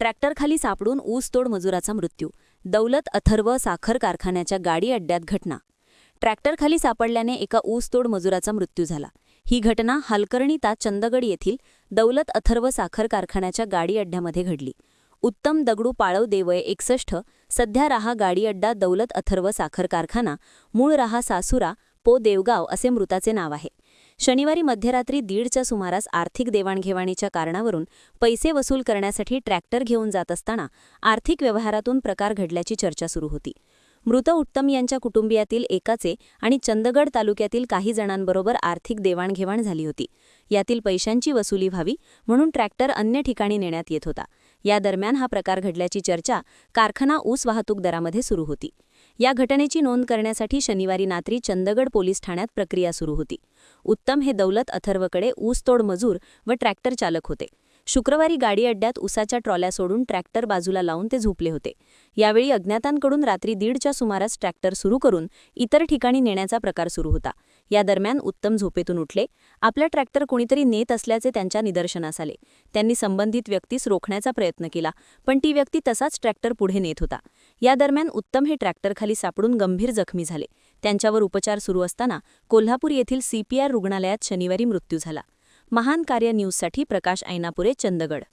ट्रॅक्टरखाली सापडून ऊसतोड मजुराचा मृत्यू दौलत अथर्व साखर कारखान्याच्या गाडी अड्ड्यात घटना. ट्रॅक्टरखाली सापडल्याने एका ऊसतोड मजुराचा मृत्यू झाला. ही घटना हलकर्णी ता चंदगड येथील दौलत अथर्व साखर कारखान्याच्या गाडी अड्ड्यामध्ये घडली. उत्तम दगडू पाळव देवय एकसष्ट सध्या राहा गाडी अड्डा दौलत अथर्व साखर कारखाना मूळ राहा सासुरा पो देवगाव असे मृताचे नाव आहे. शनिवारी मध्यरात्री दीडच्या सुमारास आर्थिक देवाणघेवाणीच्या कारणावरून पैसे वसूल करण्यासाठी ट्रॅक्टर घेऊन जात असताना आर्थिक व्यवहारातून प्रकार घडल्याची चर्चा सुरू होती. मृत उत्तम यांच्या कुटुंबियातील एकाचे आणि चंदगड तालुक्यातील काही जणांबरोबर आर्थिक देवाणघेवाण झाली होती. यातील पैशांची वसुली व्हावी म्हणून ट्रॅक्टर अन्य ठिकाणी नेण्यात येत होता. या दरम्यान हा प्रकार घडल्याची चर्चा कारखाना ऊस वाहतूक दरामध्ये सुरू होती. या घटनेची नोंद करण्यासाठी शनिवारी रात्री चंदगड पोलीस ठाण्यात प्रक्रिया सुरू होती. उत्तम हे दौलत अथर्वकडे ऊसतोड मजूर व ट्रॅक्टर चालक होते. शुक्रवारी गाडी अड्ड्यात उसाच्या ट्रॉल्या सोडून ट्रॅक्टर बाजूला लावून ते झोपले होते. यावेळी अज्ञातांकडून रात्री दीडच्या सुमारास ट्रॅक्टर सुरू करून इतर ठिकाणी नेण्याचा प्रकार सुरू होता. या दरम्यान उत्तम झोपेतून उठले. आपला ट्रॅक्टर कोणीतरी नेत असल्याचे त्यांच्या निदर्शनास आले. त्यांनी संबंधित व्यक्तीस रोखण्याचा प्रयत्न केला पण ती व्यक्ती तसाच ट्रॅक्टर पुढे नेत होता. या दरम्यान उत्तम हे ट्रॅक्टरखाली सापडून गंभीर जखमी झाले. त्यांच्यावर उपचार सुरू असताना कोल्हापूर येथील सीपीआर रुग्णालयात शनिवारी मृत्यू झाला. महान कार्य न्यूजसाठी प्रकाश ऐनापुरे चंदगड.